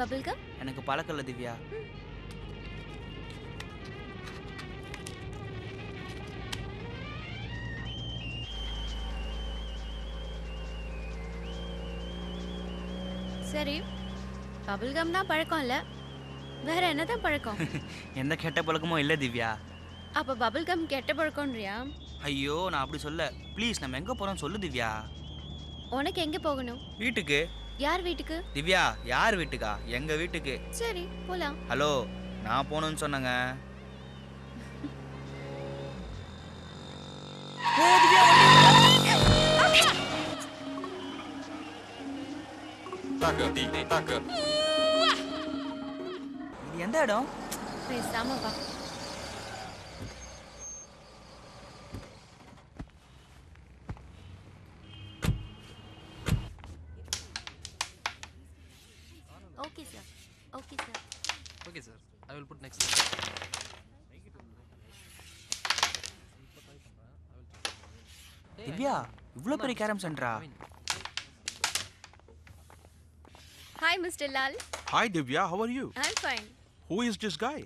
Bubble gum எனக்கு பழக்கம் இல்லை திவ்யா. சரி பபிள் கம் தான் பழக்கம் இல்ல. வேற என்னதான் பழக்கம்? எந்த கெட்ட பழக்கமும் இல்லை திவ்யா. அப்ப பபிள் கம் கெட்ட பழக்கம்ன்றியா? ஐயோ நான் அப்படி சொல்ல. ப்ளீஸ் நம்ம எங்கே போகிறோம் சொல்லு திவ்யா. உனக்கு எங்க போகணும்? வீட்டுக்கு. யார் வீட்டுக்கு? திவ்யா யார் வீட்டுக்கா? எங்க வீட்டுக்கு. சரி போலாம். ஹலோ நான் போகணும்னு சொன்னங்க. இது எந்த இடம்? பேசாமப்பா I will put next. Divya இவ்வளோ பெரிய carrom சென்டரா hi mister Lal Hi Divya, how are you? I'm fine Who is this guy?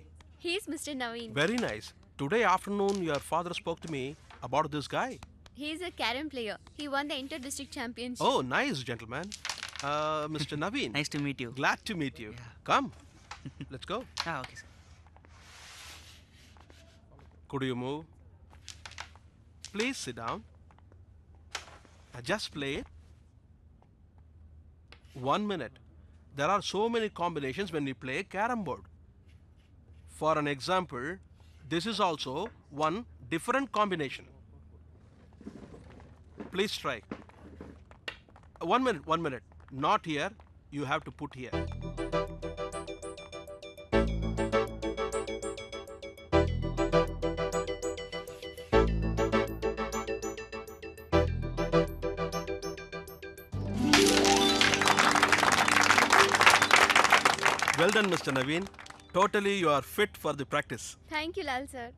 He is mister Naveen Very nice. Today afternoon, your father spoke to me about this guy. He is a carom player. He won the inter-district championship. Oh, nice, gentleman. Uh, Mr. Naveen, nice to meet you glad to meet you. Come, Let's go. Ah, okay, sir. Could you move? Please sit down. I just play it. One minute. There are so many combinations when we play carom board. For an example, this is also one different combination. Please try. One minute, one minute. Not here. You have to put here. Well done, Mr. Naveen. Totally, you are fit for the practice. Thank you, Lal sir.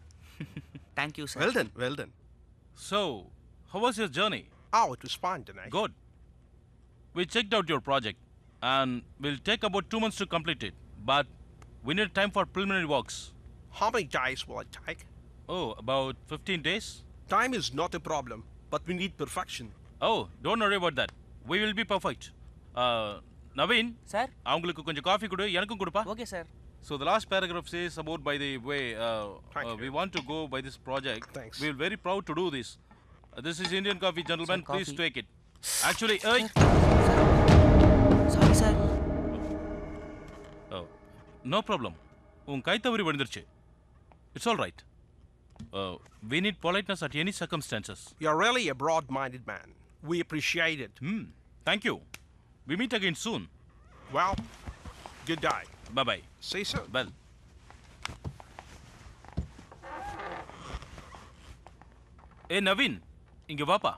Thank you, sir. Well done, well done. So, how was your journey? Oh, it was fun tonight. Good. We checked out your project and will take about two months to complete it. But we need time for preliminary works. How many days will it take? Oh, about 15 days. Time is not a problem, but we need perfection. Oh, don't worry about that. We will be perfect. Uh, Naveen, sir அவங்களுக்கு கொஞ்சம் coffee கொடு எனக்கும் கொடுப்பா okay sir So the last paragraph says about by the way uh, uh, we want to go by this project. Thanks. We are very proud to do this. Uh, this is Indian coffee, gentlemen. Sir, Please coffee. take it. Actually, uh, sorry sir Oh, no problem. உன் கை தவறி விழுந்துருச்சு it's all right we need politeness at any circumstances You're really a broad minded man. We appreciate it. ம் thank you We meet again soon Well, good day. Bye bye See you soon. Well ஏ நவீன் இங்க வாப்பா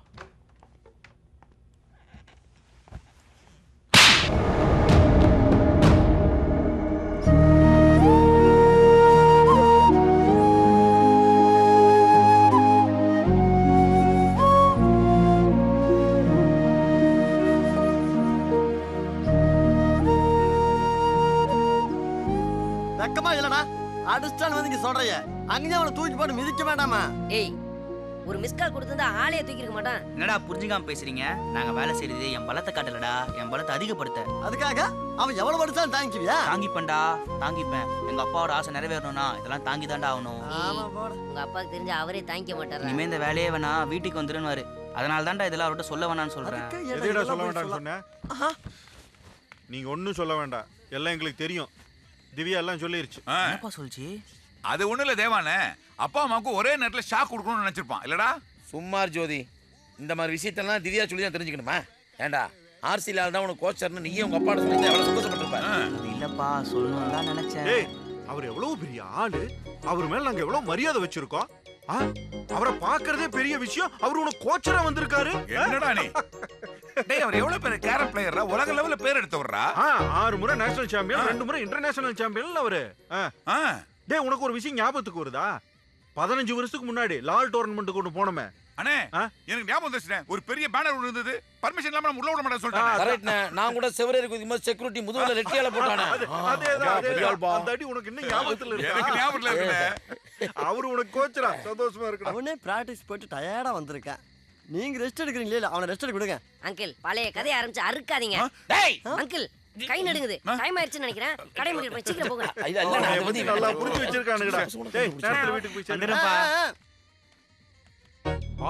வெக்கமா இல்லடா. அடிச்சான் வந்து இங்க சொல்றைய அங்கேயே அவனை தூக்கி போட்டு மிதிக்க வேண்டாமா? ஏய் ஒரு மிஸ் கால் கொடுத்திருந்தா ஆளைய தூக்கி இருக்க மாட்டான். என்னடா புரிஞ்சுக்காம பேசுறீங்க? நாங்க வேலை செய்யறது என் பலத்தை காட்டலடா. என் பலத்தை அதிகப்படுத்த. அதுக்காக அவன் எவ்வளவு படிச்சாலும் தாங்கிக்குவியா? தாங்கிப்பேன்டா. தாங்கிப்பேன். எங்க அப்பாவோட ஆசை நிறைவேறணும்னா இதெல்லாம் தாங்கி தாண்டா ஆகணும் ஆமா போட. உங்க அப்பாவுக்கு தெரிஞ்ச அவரே தாங்கிக்க மாட்டாரா? இனிமே இந்த வேலையே வேணா வீட்டுக்கு வந்துருன்னு அதனால தான்டா இதெல்லாம் அவர்கிட்ட சொல்ல வேணாம்னு சொல்றேன். எதுடா சொல்ல வேண்டாம்னு சொன்னேன் ஆஹா. நீங்க ஒன்றும் சொல்ல வேண்டாம். எல்லாம் எங்களுக்கு தெரியும். திவ்யா எல்லாம் சொல்லிருச்சு. என்னப்பா சொல்லிச்சு? அது ஒண்ணும் இல்ல தேவானே. அப்பா அம்மாவுக்கு ஒரே நேரத்துல ஷாக் கொடுக்கணும்னு நினைச்சிருப்பான். இல்லடா. சும்மார் ஜோதி இந்த மாதிரி விஷயத்தெல்லாம் திவ்யா சொல்லி தான் தெரிஞ்சுக்கணுமா? ஏண்டா ஆர்சியில் தான் உனக்கு கோச்சர்னு நீயே உங்க அப்பாட்ட சொல்லி எவ்வளவு சந்தோஷப்பட்டிருப்ப? இல்லப்பா சொல்லணும்னு தான் நினைச்சேன். ஏய் அவர் எவ்வளவு பெரிய ஆளு. அவர் மேல நாங்க எவ்வளவு மரியாதை வச்சிருக்கோம். ஆ? அவரை பார்க்கறதே பெரிய விஷயம். அவர் உனக்கு கோச்சரா வந்திருக்காரு. என்னடா நீ? டேய் அவர் எவ்வளவு பெரிய கேரம் பிளேயரா உலக லெவல்ல பேர் எடுத்து வர்றா ஆ, ஆறு முறை நேஷனல் சாம்பியன் ரெண்டு முறை இன்டர்நேஷனல் சாம்பியன் அவரு. ஆ. ஆ, டேய் உனக்கு ஒரு விஷயம் ஞாபகத்துக்கு வருதா? பதினஞ்சு வருஷத்துக்கு முன்னாடி லால் டோர்னமெண்ட் கொண்டு போனோமே. அண்ணே ஆ? எனக்கு ஞாபகம் வந்துச்சுண்ணே ஒரு பெரிய பேனர் ஒன்று இருந்தது. பர்மிஷன் இல்லாம நம்ம உள்ள விட மாட்டேன் சொல்லிட்டாங்க கரெக்ட்ண்ணே நான் கூட செவரேறி குதிக்கும் போது செக்யூரிட்டி முதுகுல ரெட்டியால போட்டானே. அது- அதேதான். அந்த அடி உனக்கு இன்னும் ஞாபகத்துல எனக்கு இருக்கா ஞாபகம் இருக்குண்ணே. அவரு உனக்கு கோச்சரா சந்தோஷமா இருக்கணும் அவனே பிராக்டிஸ் போயிட்டு டயர்டா வந்திருக்கான். நீங்க ரெஸ்ட் எடுக்கிறீங்களே இல்ல அவனை ரெஸ்ட் எடுக்க விடுங்க அங்கிள் பழைய கதையை ஆரம்பிச்சு அறுக்காதீங்க டேய் அங்கிள் கை நடுங்குது டைம் ஆயிடுச்சுன்னு நினைக்கிறேன் கடை முடிவு போய் சீக்கிரம் போங்க நல்லா புரிஞ்சு வச்சிருக்கானுங்கடா வீட்டுக்கு போய்